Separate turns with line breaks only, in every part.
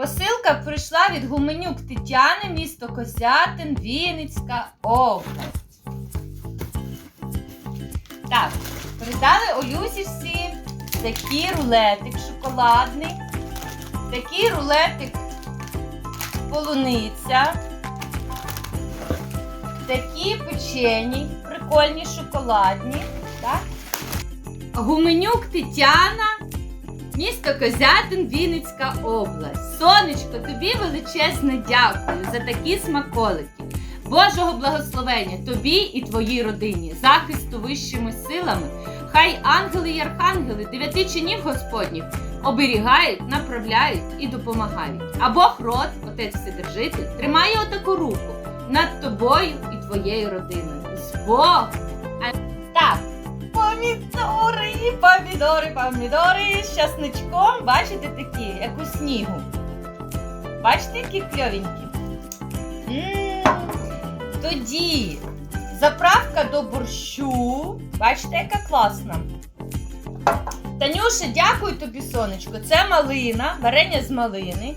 Посилка прийшла від Гуменюк Тетяни, місто Козятин, Вінницька область. Так, передали Олюсівці такий рулетик шоколадний, такий рулетик полуниця, такі печені, прикольні шоколадні. Так? Гуменюк Тетяна, місто Козятин, Вінницька область. Сонечко, тобі величезне дякую за такі смаколики. Божого благословення тобі і твоїй родині, захисту вищими силами. Хай ангели й архангели дев'яти чинів Господніх оберігають, направляють і допомагають. А Бог род, Отець Вседержитель, тримає отаку руку над тобою і твоєю родиною. З Богом! Так, помідори, помідори, помідори з часничком, бачите такі, як у снігу. Бачите, які кльовенькі? Тоді заправка до борщу. Бачите, яка класна. Танюша, дякую тобі, сонечко. Це малина, варення з малини.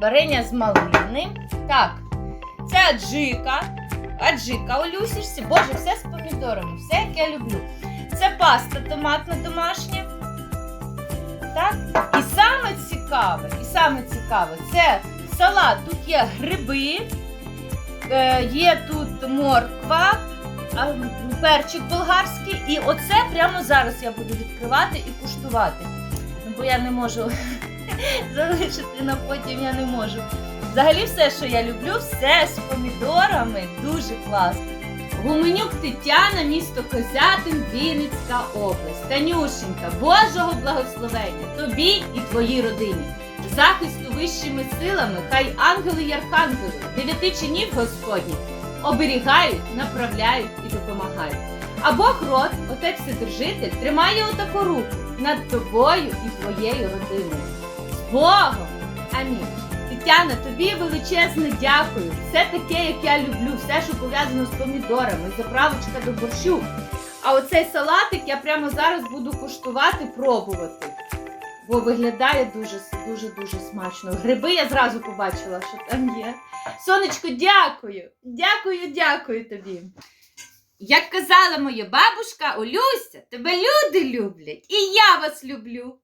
Варення з малини. Так, це аджика. Аджика Олюсішся. Боже, все з помідорами, все як я люблю. Це паста томатна домашня. Так? І саме цікаве, і саме цікаве, це салат. Тут є гриби, е, є тут морква, перчик болгарський. І оце прямо зараз я буду відкривати і куштувати. Ну, Бо я не можу залишити на потім, я не можу. Взагалі все, що я люблю, все з помідорами, дуже класно. Гуменюк Тетяна, місто Козятин, Вінницька область. Танюшенька, Божого благословення тобі і твоїй родині. Захисту вищими силами, хай ангели й архангели, дев'яти чинів Господніх оберігають, направляють і допомагають. А Бог род, Отець Вседержитель, тримає отаку руку над тобою і твоєю родиною. З Богом! Амінь. Тетяна, тобі величезне дякую. Все таке, як я люблю, все, що пов'язано з помідорами, заправочка до борщу. А оцей салатик я прямо зараз буду куштувати, пробувати. Бо виглядає дуже дуже дуже смачно. Гриби я зразу побачила, що там є. Сонечко, дякую! Дякую, дякую тобі. Як казала моя бабушка Олюся, тебе люди люблять, і я вас люблю.